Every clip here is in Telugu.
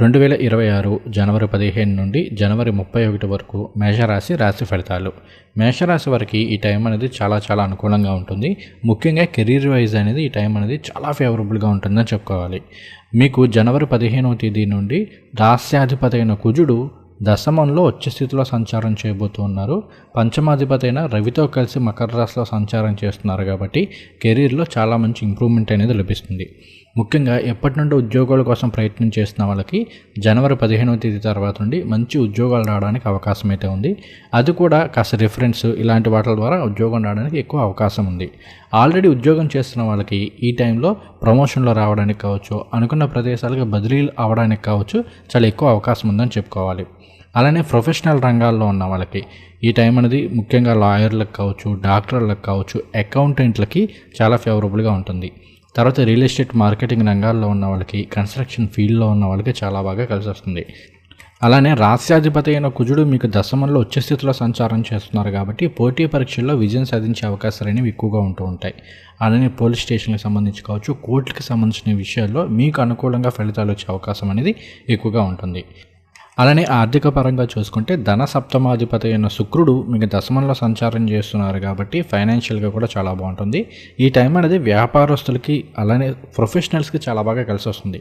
రెండు వేల ఇరవై ఆరు జనవరి పదిహేను నుండి జనవరి ముప్పై ఒకటి వరకు మేషరాశి రాశి ఫలితాలు. మేషరాశి వారికి ఈ టైం అనేది చాలా చాలా అనుకూలంగా ఉంటుంది. ముఖ్యంగా కెరీర్ వైజ్ అనేది ఈ టైం అనేది చాలా ఫేవరబుల్గా ఉంటుందని చెప్పుకోవాలి. మీకు జనవరి పదిహేనవ తేదీ నుండి రాస్యాధిపతి అయిన కుజుడు దశమంలో వచ్చే స్థితిలో సంచారం చేయబోతున్నారు పంచమాధిపతి అయిన రవితో కలిసి మకర రాశిలో సంచారం చేస్తున్నారు కాబట్టి కెరీర్లో చాలా మంచి ఇంప్రూవ్మెంట్ అనేది లభిస్తుంది. ముఖ్యంగా ఎప్పటి నుండి ఉద్యోగాల కోసం ప్రయత్నం చేస్తున్న వాళ్ళకి జనవరి పదిహేనవ తేదీ తర్వాత నుండి మంచి ఉద్యోగాలు రావడానికి అవకాశం అయితే ఉంది. అది కూడా కాస్త రిఫరెన్స్ ఇలాంటి వాటి ద్వారా ఉద్యోగం రావడానికి ఎక్కువ అవకాశం ఉంది. ఆల్రెడీ ఉద్యోగం చేస్తున్న వాళ్ళకి ఈ టైంలో ప్రమోషన్లో రావడానికి కావచ్చు అనుకున్న ప్రదేశాలకు బదిలీలు అవడానికి కావచ్చు చాలా ఎక్కువ అవకాశం ఉందని చెప్పుకోవాలి. అలానే ప్రొఫెషనల్ రంగాల్లో ఉన్న వాళ్ళకి ఈ టైం అనేది ముఖ్యంగా లాయర్లకు కావచ్చు డాక్టర్లకు కావచ్చు అకౌంటెంట్లకి చాలా ఫేవరబుల్గా ఉంటుంది. తర్వాత రియల్ ఎస్టేట్ మార్కెటింగ్ రంగాల్లో ఉన్న వాళ్ళకి కన్స్ట్రక్షన్ ఫీల్డ్లో ఉన్న వాళ్ళకి చాలా బాగా కలిసి వస్తుంది. అలానే రాస్యాధిపతి అయిన కుజుడు మీకు దశమంలో వచ్చే స్థితిలో సంచారం చేస్తున్నారు కాబట్టి పోటీ పరీక్షల్లో విజయం సాధించే అవకాశాలు అనేవి ఎక్కువగా ఉంటూ ఉంటాయి. అలానే పోలీస్ స్టేషన్కి సంబంధించి కావచ్చు కోర్టుకి సంబంధించిన విషయాల్లో మీకు అనుకూలంగా ఫలితాలు వచ్చే అవకాశం అనేది ఎక్కువగా ఉంటుంది. అలానే ఆర్థిక పరంగా చూసుకుంటే ధన సప్తమాధిపతి అయిన శుక్రుడు మీకు దశమంలో సంచారం చేస్తున్నారు కాబట్టి ఫైనాన్షియల్గా కూడా చాలా బాగుంటుంది. ఈ టైం అనేది వ్యాపారస్తులకి అలానే ప్రొఫెషనల్స్కి చాలా బాగా కలిసి వస్తుంది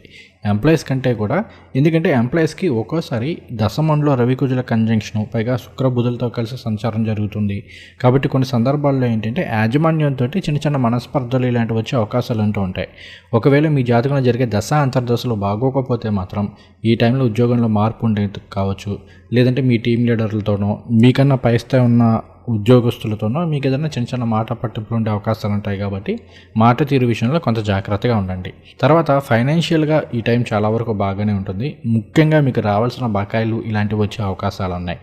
ఎంప్లాయీస్ కంటే కూడా ఎందుకంటే ఎంప్లాయీస్కి ఒక్కోసారి దశమంలో రవికుజుల కంజంక్షన్ పైగా శుక్రబుధులతో కలిసి సంచారం జరుగుతుంది. కాబట్టి కొన్ని సందర్భాల్లో ఏంటంటే యాజమాన్యంతో చిన్న చిన్న మనస్పర్ధలు ఇలాంటివి వచ్చే అవకాశాలు ఉంటూ ఉంటాయి. ఒకవేళ మీ జాతకంలో జరిగే దశ అంతర్దశలు బాగోకపోతే మాత్రం ఈ టైంలో ఉద్యోగంలో మార్పు ఉండే కావచ్చు లేదంటే మీ టీం లీడర్లతోనో మీకన్నా పై ఉన్న ఉద్యోగస్తులతోనో మీకు ఏదైనా చిన్న చిన్న మాట పట్టింపులు ఉండే అవకాశాలు ఉంటాయి కాబట్టి మాట తీరు విషయంలో కొంత జాగ్రత్తగా ఉండండి. తర్వాత ఫైనాన్షియల్గా ఈ టైం చాలా వరకు బాగానే ఉంటుంది. ముఖ్యంగా మీకు రావాల్సిన బకాయిలు ఇలాంటివి వచ్చే అవకాశాలు ఉన్నాయి.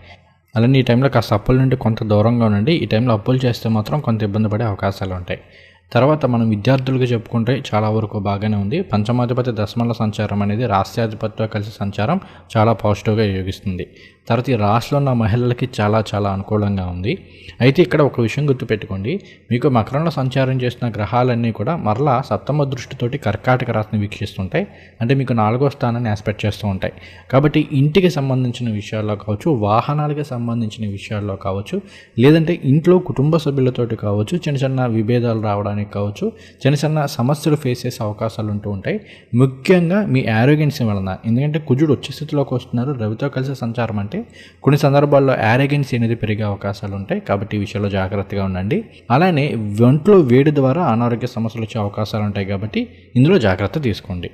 అలానే ఈ టైంలో కాస్త అప్పుల నుండి కొంత దూరంగా ఉండండి. ఈ టైంలో అప్పులు చేస్తే మాత్రం కొంత ఇబ్బంది పడే అవకాశాలు ఉంటాయి. తర్వాత మనం విద్యార్థులకు చెప్పుకుంటే చాలా వరకు బాగానే ఉంది. పంచమాధిపతి దశమల సంచారం అనేది రాష్ట్రాధిపత్యం కలిసి సంచారం చాలా పాజిటివ్గా యోగిస్తుంది. తర్వాత ఈ రాశిలో ఉన్న మహిళలకి చాలా చాలా అనుకూలంగా ఉంది. అయితే ఇక్కడ ఒక విషయం గుర్తుపెట్టుకోండి. మీకు మకరంలో సంచారం చేస్తున్న గ్రహాలన్నీ కూడా మరలా సప్తమ దృష్టితోటి కర్కాటక రాశిని వీక్షిస్తుంటాయి. అంటే మీకు నాలుగో స్థానాన్ని ఆస్పెక్ట్ చేస్తూ ఉంటాయి. కాబట్టి ఇంటికి సంబంధించిన విషయాల్లో కావచ్చు వాహనాలకి సంబంధించిన విషయాల్లో కావచ్చు లేదంటే ఇంట్లో కుటుంబ సభ్యులతోటి కావచ్చు చిన్న చిన్న విభేదాలు రావడానికి కావచ్చు చిన్న చిన్న సమస్యలు ఫేస్ చేసే అవకాశాలు ఉంటూ ఉంటాయి. ముఖ్యంగా మీ ఆరోగ్యం వలన ఎందుకంటే కుజుడు వచ్చే స్థితిలోకి వస్తున్నారు రవితో కలిసి సంచారం అంటే కొన్ని సందర్భాల్లో ఆరోగ్యన్సీ అనేది పెరిగే అవకాశాలు ఉంటాయి. కాబట్టి ఈ విషయంలో జాగ్రత్తగా ఉండండి. అలానే ఒంట్లో వేడి ద్వారా అనారోగ్య సమస్యలు వచ్చే అవకాశాలు ఉంటాయి కాబట్టి ఇందులో జాగ్రత్త తీసుకోండి.